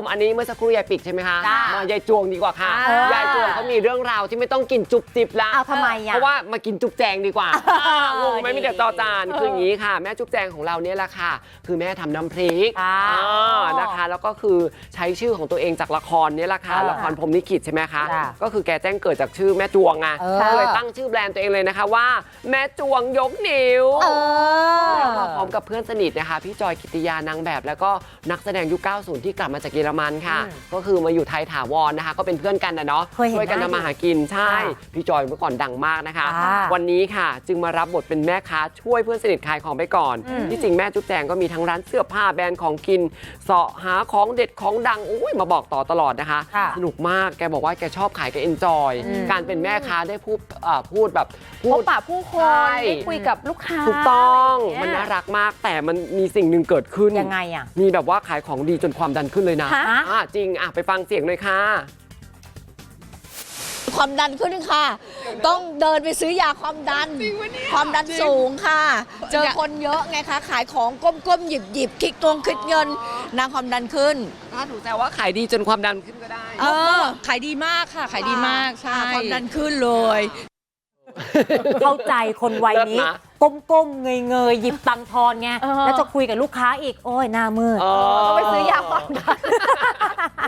มอันนี้เมื่อสักครู่ยายปิกใช่ไหมคะจ้ามายายจวงดีกว่าค่ะเออยายจวงเขามีเรื่องราวที่ไม่ต้องกินจุบจิบละเอาทำไมอะเพราะว่ามากินจุบแจงดีกว่าอ่างงไหมดีมีแต่จอจานคืออย่างนี้ค่ะ แม่จุบแจงของเราเนี่ยแหละค่ะ คือแม่ทำน้ำพริกค่ะอ่านะคะแล้วก็คือใช้ชื่อของตัวเองจากละครเนี่ยแหละค่ะอ่าละครพรหมลิขิตใช่ไหมคะจ้ะก็คือแกแจ้งเกิดจากชื่อแม่จวงไงเออ ก็เลยตั้งชื่อแบรนด์ตัวเองเลยนะคะว่า แม่จวงยกนิ้ว เออ กับเพื่อนสนิทนะคะ พี่จอยกิติยานางแบบ แล้วก็นักแสดงยุค 90 ที่กลับมาจากเยอรมันค่ะอืมก็คือมาอยู่ไทยถาวรนะคะ ก็เป็นเพื่อนกันนะเนาะเคยเห็นช่วยกันหน้าทำมาหากินใช่ค่ะพี่จอยเมื่อก่อนดังมากนะคะค่ะวันนี้ค่ะจึงมารับบทเป็นแม่ค้าช่วยเพื่อนสนิทขายของไปก่อนอืมที่จริงแม่จุ๊บแจงก็มีทั้งร้านเสื้อผ้าแบรนด์ของกินเสาะหาของเด็ดของดังโอ้ยมาบอกต่อตลอดนะคะค่ะสนุกมากแกบอกว่าแกชอบขายแกเอนจอยอืมการเป็นแม่ค้าได้พูดเอ่อพูดแบบพูพบดปะผู้คนใช่ได้คุยกับลูกค้าถูกต้องอะไรมันอย่งน่าเงี้ยรักมากแต่มันมีสิ่งหนึ่งเกิดขึ้นยังไงอะมีแบบว่าขายของดีจนความดันขึ้นเลยนะฮะอะจริงอะไปฟังเสียงเลยค่ะความดันขึ้นค่ะ ต้องเดินไปซื้อยาความดัน ความดันสูงค่ะ เจอคนเยอะไงคะ ขายของก้มๆ หยิบหยิบๆคิดตรงคิดเงิน นางความดันขึ้น ถ้าหนูแซวว่าขายดีจนความดันขึ้นก็ได้ เออ ขายดีมากค่ะ ขายดีมาก ใช่ ความดันขึ้นเลย เข้าใจคนวัยนี้เลิศนะ ก้มๆเงยๆหยิบตังค์ทอนไงเออแล้วจะคุยกับลูกค้าอีกโอ้ยหน้ามืดเอต้องไปซื้อยาความดันอ